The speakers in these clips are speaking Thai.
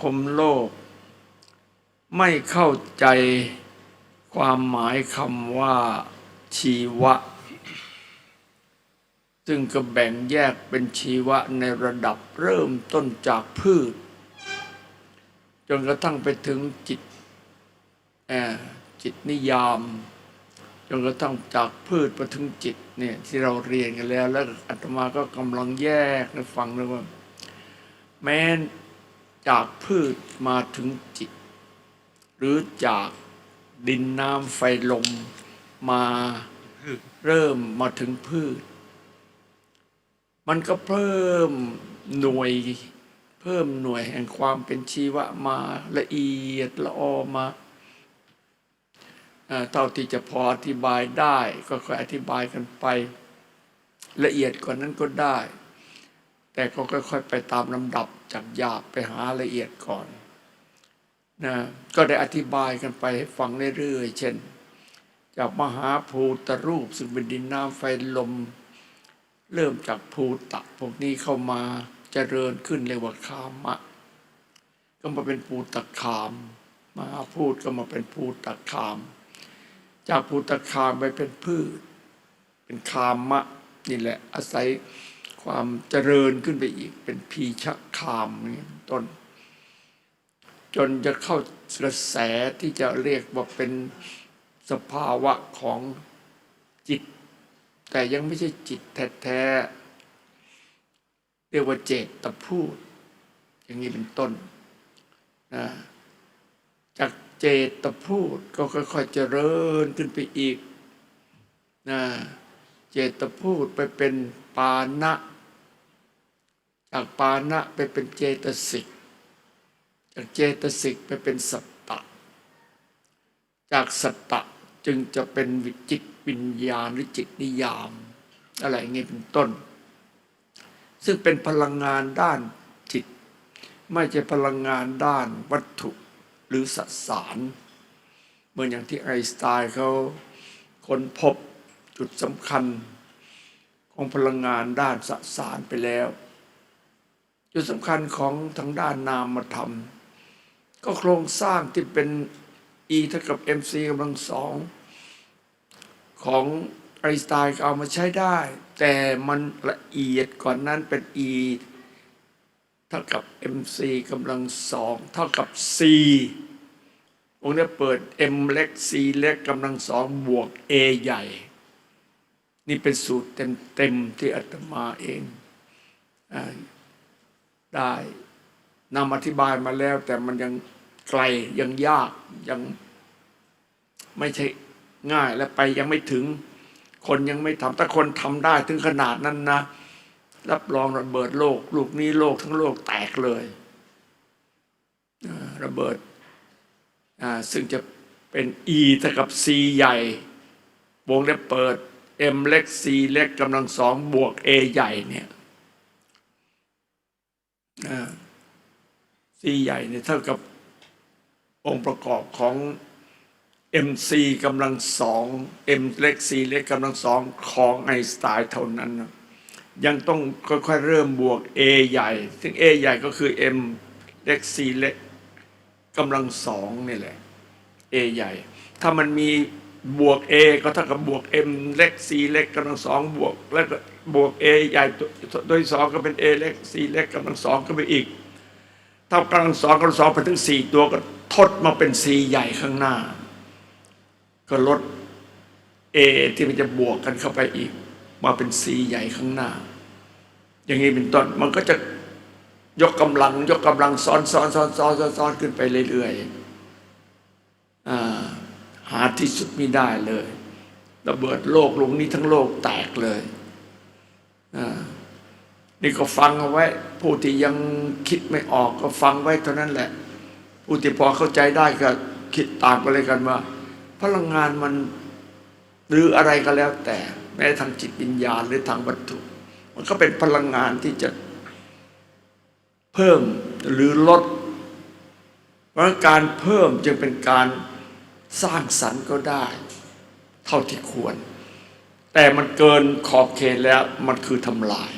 คมโลก ไม่เข้าใจความหมายคำว่าชีวะ ซึ่งก็แบ่งแยกเป็นชีวะในระดับเริ่มต้นจากพืช จนกระทั่งไปถึงจิตเอ่อจิตนิยาม จนกระทั่งจากพืชไปถึงจิตเนี่ยที่เราเรียนกันแล้ว แล้วอาตมาก็กำลังแยกให้ฟังเลยว่าแม้ จากพืชมาถึงจิต หรือจากดินน้ำไฟลมมาเริ่มมาถึงพืช มันก็เพิ่มหน่วย เพิ่มหน่วยแห่งความเป็นชีวะมาละเอียดละออมาเอ่อเท่าที่จะพออธิบายได้ก็ค่อยอธิบายกันไป ละเอียดกว่านั้นก็ได้ แต่ก็ค่อย ๆ ไปตามลำดับจากหยาบไปหาละเอียดก่อนนะก็ได้อธิบายกันไปให้ฟังเรื่อยๆเช่น จากมหาภูตรูปซึ่งเป็นดินน้ำไฟลม เริ่มจากภูตะพวกนี้เข้ามาเจริญขึ้นเรียกว่าคามะ ก็มาเป็นภูตะคาม มหาพูดก็มาเป็นภูตะคาม จากภูตะคามไปเป็นพืช เป็นคามะนี่แหละอาศัย ความเจริญขึ้นไปอีก เป็นพีชะคามนี่ต้น จนจะเข้ากระแสที่จะเรียกว่าเป็นสภาวะของจิต แต่ยังไม่ใช่จิตแท้ๆเรียกว่าเจตพูด อย่างนี้เป็นต้นนะจากเจตพูดก็ค่อยๆเจริญขึ้นไปอีกนะเจตพูดไปเป็นปานะ จากปานะไปเป็นเจตสิก จากเจตสิกไปเป็นสัตตะ จากสัตตะจึงจะเป็นวิจิตวิญญาณหรือจิตนิยาม อะไรอย่างนี้เป็นต้น ซึ่งเป็นพลังงานด้านจิต ไม่ใช่พลังงานด้านวัตถุหรือสสาร เหมือนอย่างที่ไอน์สไตน์เขาค้นพบจุดสำคัญของพลังงานด้านสสารไปแล้ว จุดสำคัญของทางด้านนามธรรม ก็โครงสร้างที่เป็น E เท่ากับ mc กำลังสองของไอสไตน์เอามาใช้ได้ แต่มันละเอียดกว่านั้นเป็น E เท่ากับ mc กำลังสองเท่ากับ c วงนี้เปิด m เล็ก c เล็กกำลังสองบวก a ใหญ่ นี่เป็นสูตรเต็มๆที่อาตมาเองอ ได้นำอธิบายมาแล้ว แต่มันยังไกลยังยากยังไม่ใช่ง่ายและไปยังไม่ถึง คนยังไม่ทำถ้าคนทำได้ถึงขนาดนั้นนะรับรองระเบิดโลก ลูกนี้โลกทั้งโลกแตกเลยระเบิดซึ่งจะเป็น E เท่ากับ C ใหญ่ วงเล็บเปิด M เล็ก C เล็กกำลังสองบวก A ใหญ่เนี่ย อ่า C ใหญ่เนี่ยเท่ากับองค์ประกอบของ MC กำลังสอง M เล็ก C เล็กกำลังสองของไอน์สไตน์เท่านั้น ยังต้องค่อยๆเริ่มบวก A ใหญ่ ซึ่ง A ใหญ่ก็คือ M เล็ก C เล็กกำลังสองนี่แหละ A ใหญ่ ถ้ามันมีบวก A ก็เท่ากับบวก M เล็ก C เล็กกำลังสองบวก แล้วก็ บวก A ใหญ่โดยสองก็เป็น A เล็ก C เล็กกำลังสองก็ไปอีกถ้ากำลังสองกำลังสองไปถึงสี่ตัวก็ทดมาเป็น C ใหญ่ข้างหน้า ก็ลด A ที่มันจะบวกกันเข้าไปอีก มาเป็น C ใหญ่ข้างหน้า อย่างนี้เป็นต้นมันก็จะยกกำลัง ยกกำลังซ้อนซ้อนซ้อนซ้อนซ้อนซ้อนขึ้นไปเรื่อยๆหาที่สุดไม่ได้เลยระเบิดโลกลงนี้ทั้งโลกแตกเลย นี่ก็ฟังเอาไว้ ผู้ที่ยังคิดไม่ออกก็ฟังไว้เท่านั้นแหละ ผู้ที่พอเข้าใจได้ก็คิดตามกันเลยกันว่า พลังงานมันหรืออะไรก็แล้วแต่แม้ทางจิตวิญญาณหรือทางวัตถุ มันก็เป็นพลังงานที่จะเพิ่มหรือลดเพราะการเพิ่มจึงเป็นการสร้างสรรค์ก็ได้ เท่าที่ควร แต่มันเกินขอบเขตแล้วมันคือทำลาย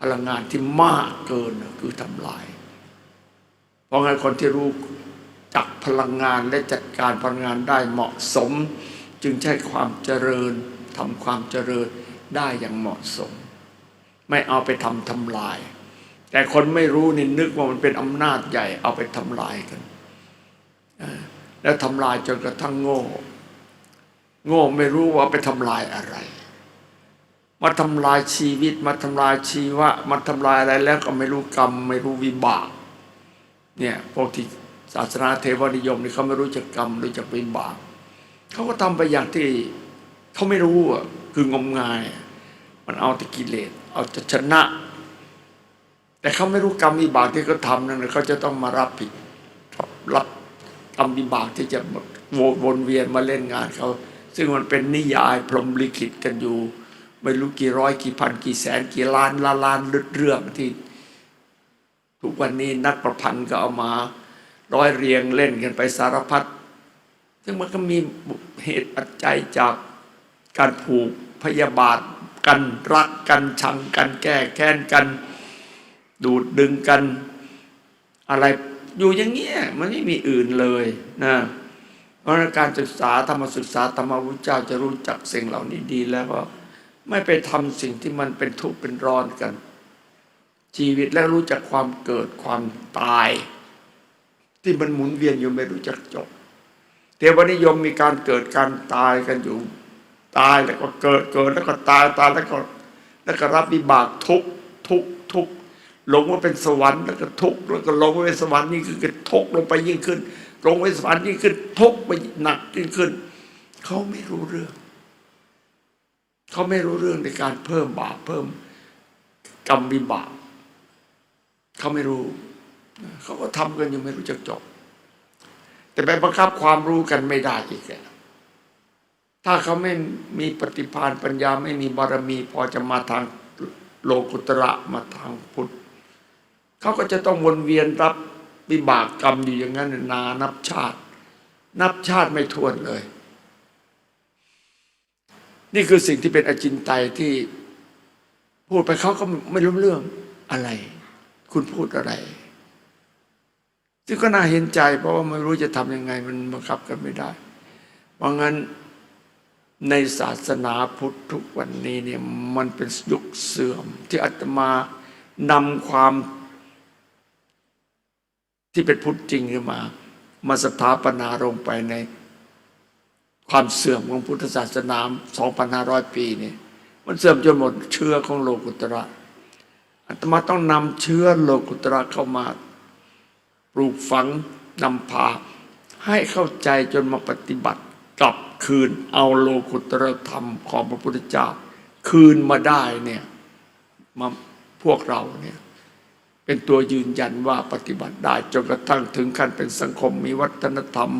พลังงานที่มากเกินคือทำลาย เพราะงั้นคนที่รู้จักพลังงานและจัดการพลังงานได้เหมาะสม จึงใช้ความเจริญทำความเจริญได้อย่างเหมาะสม ไม่เอาไปทำทำลาย แต่คนไม่รู้นี่นึกว่ามันเป็นอำนาจใหญ่เอาไปทำลายกัน แล้วทำลายจนกระทั่งโง่ โง่ไม่รู้ว่าไปทำลายอะไร มาทำลายชีวิต มาทำลายชีวะ มาทำลายอะไรแล้วก็ไม่รู้กรรม ไม่รู้วิบาก เนี่ยพวกที่ศาสนาเทวนิยมนี่เขาไม่รู้จักกรรมรู้จักวิบากเขาก็ทำไปอย่างที่เขาไม่รู้อะคืองมงาย มันเอาแต่กิเลสเอาจะชนะ แต่เขาไม่รู้กรรมวิบากที่เขาทำนั่นเขาจะต้องมารับผิดรับกรรมวิบากที่จะวนเวียนมาเล่นงานเขา ซึ่งมันเป็นนิยายพรหมลิขิตกันอยู่ ไม่รู้กี่ร้อยกี่พันกี่แสนกี่ล้านล้านล้านเรื่องที่ ทุกวันนี้นักประพันธ์ก็เอามา ร้อยเรียงเล่นกันไปสารพัดซึ่งมันก็มีเหตุปัจจัยจากการผูกพยาบาทกันรักกันชังกันแก้แค้นกัน ดูดดึงกัน อะไรอยู่อย่างเงี้ยมันไม่มีอื่นเลยนะ ราะการศึกษาธรรมศึกษาธรรมวุฒิเจ้าจะรู้จักสิ่งเหล่านี้ดีแล้วก็ไม่ไปทำสิ่งที่มันเป็นทุกข์เป็นร้อนกัน ชีวิตแล้วรู้จักความเกิดความตาย ที่มันหมุนเวียนอยู่ไม่รู้จักจบเทวนิยมมีการเกิดการตายกันอยู่ ตายแล้วก็เกิดเกิดแล้วก็ตายตายแล้วก็แล้วก็รับวิบากทุกทุกทุกข์ลงมาเป็นสวรรค์แล้วก็ทุกแล้วก็ลงมาเป็นสวรรค์นี่คือทุกข์ลงไปยิ่งขึ้น ลงไปสวรรค์ยิ่งขึ้นทุกไปหนักยิ่งขึ้น เขาไม่รู้เรื่อง เขาไม่รู้เรื่องในการเพิ่มบาปเพิ่มกรรมวิบากเขาไม่รู้ เขาก็ทำกันยังไม่รู้จักจบ แต่ไปบังคับความรู้กันไม่ได้อีกอะถ้าเขาไม่มีปฏิภาณปัญญาไม่มีบารมี พอจะมาทางโลกุตระมาทางพุทธเขาก็จะต้องวนเวียนรับ วิบากกรรมอยู่อย่างนั้นนานับชาติ นับชาติไม่ท้วนเลย นี่คือสิ่งที่เป็นอจินไตยที่พูดไปเขาก็ไม่รู้เรื่องอะไร คุณพูดอะไร ซึ่งก็น่าเห็นใจ เพราะว่าไม่รู้จะทำยังไง มันบังคับกันไม่ได้เพราะงั้นในศาสนาพุทธทุกวันนี้เนี่ยมันเป็นยุคเสื่อมที่อาตมานำความ ที่เป็นพุทธจริงขึ้นมา มาสถาปนาลงไปในความเสื่อมของพุทธศาสนา 2,500 ปีนี่มันเสื่อมจนหมดเชื้อของโลกุตระอาตมาต้องนำเชื้อโลกุตระเข้ามา ปลูกฝังนำพา ให้เข้าใจจนมาปฏิบัติกลับคืนเอาโลกุตระธรรมของพระพุทธเจ้า คืนมาได้เนี่ยมาพวกเราเนี่ย เป็นตัวยืนยันว่าปฏิบัติได้จนกระทั่งถึงขั้นเป็นสังคมมีวัฒนธรรม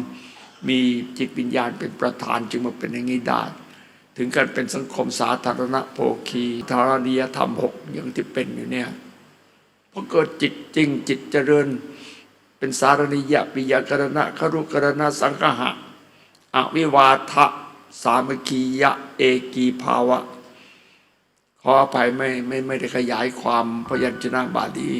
มีจิตวิญญาณเป็นประธานจึงมาเป็นอย่างนี้ได้ถึงกันเป็นสังคมสาธารณโภคีธารณียธรรมหกอย่างที่เป็นอยู่เนี่ยพอเกิดจิตจริงจิตเจริญ เป็นสารณิยะปิยกรณะครุกรณะสังหะอวิวาทะ สามัคคียะ เอกีภาวะ ขออภัยไม่ไม่ไม่ได้ขยายความพยัญชนะบาลี